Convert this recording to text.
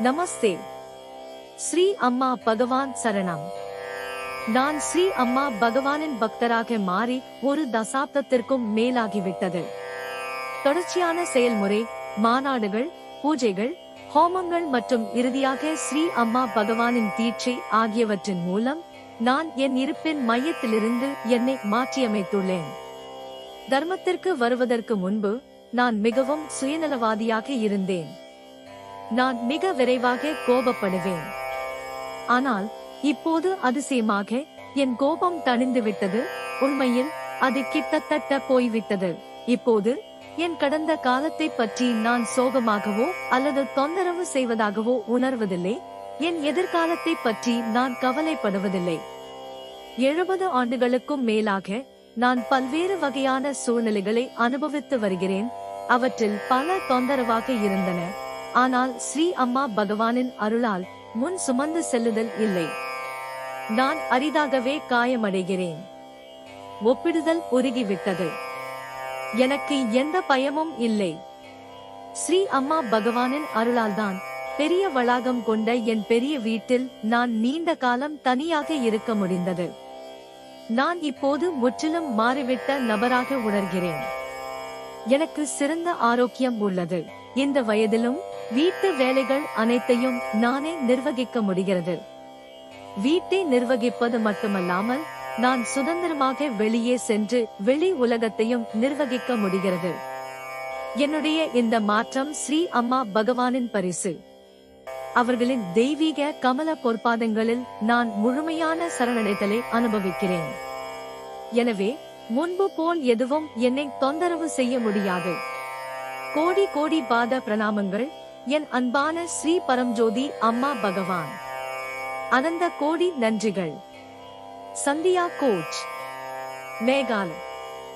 நமஸ்தே. ஸ்ரீ அம்மா பகவான் சரணம். நான் ஸ்ரீ அம்மா பகவானின் பக்தராக மாறி ஒரு தசாப்தத்திற்கும் மேலாகிவிட்டது. தொடர்ச்சியான செயல்முறை மாநாடுகள் பூஜைகள் ஹோமங்கள் மற்றும் இறுதியாக ஸ்ரீ அம்மா பகவானின் தீட்சை ஆகியவற்றின் மூலம் நான் என் இருப்பின் மையத்திலிருந்து என்னை மாற்றியமைத்துள்ளேன். தர்மத்திற்கு வருவதற்கு முன்பு நான் மிகவும் சுயநலவாதியாக இருந்தேன். நான் மிக விரைவாக கோபப்படுவேன். ஆனால் இப்போது அதிசயமாக என் கோபம் தணிந்து விட்டது உண்மையில் அது கிட்டத்தட்ட போய்விட்டது. இப்போது என் கடந்த காலத்தை பற்றி நான் சோகமாகவோ அல்லது தொந்தரவு செய்வதாகவோ உணர்வதில்லை என் எதிர்காலத்தை பற்றி நான் கவலைப்படுவதில்லை. எழுபது ஆண்டுகளுக்கும் மேலாக நான் பல்வேறு வகையான சூழ்நிலைகளை அனுபவித்து வருகிறேன் அவற்றில் பல தொந்தரவாக இருந்தன. ஆனால் ஸ்ரீ அம்மா பகவானின் அருளால் முன் சுமந்து செல்லுதல் இல்லை. நான் அரிதாகவே காயமடைகிறேன். ஒப்பிடுதல் உருகிவிட்டது. எனக்கு எந்த பயமும் இல்லை. ஸ்ரீ அம்மா பகவானின் அருளால்தான் பெரிய வளாகம் கொண்ட என் பெரிய வீட்டில் நான் நீண்ட காலம் தனியாக இருக்க முடிந்தது. நான் இப்போது முற்றிலும் மாறிவிட்ட நபராக உணர்கிறேன். எனக்கு சிறந்த ஆரோக்கியம் உள்ளது. இந்த வயதிலும் வீட்டு வேலைகள் அனைத்தையும் நானே நிர்வகிக்க முடிகிறது. வீட்டை நிர்வகிப்பது மட்டுமல்லாமல் நான் சுதந்திரமாக வெளியே சென்று வெளி உலகத்தையும் நிர்வகிக்க முடிகிறது. என்னுடைய இந்த மாற்றம் ஸ்ரீ அம்மா பகவானின் பரிசு. அவர்களின் தெய்வீக கமல பொற்பாதங்களில் நான் முழுமையான சரணடைதலை அனுபவிக்கிறேன். எனவே முன்பு போல் எதுவும் என்னை தொந்தரவு செய்ய முடியாது. கோடி கோடி பாத பிரணாமங்கள் என் அன்பான ஸ்ரீ பரம்ஜோதி அம்மா பகவான். அனந்த கோடி நன்றிகள். சந்தியா கோச். மேகாலய்.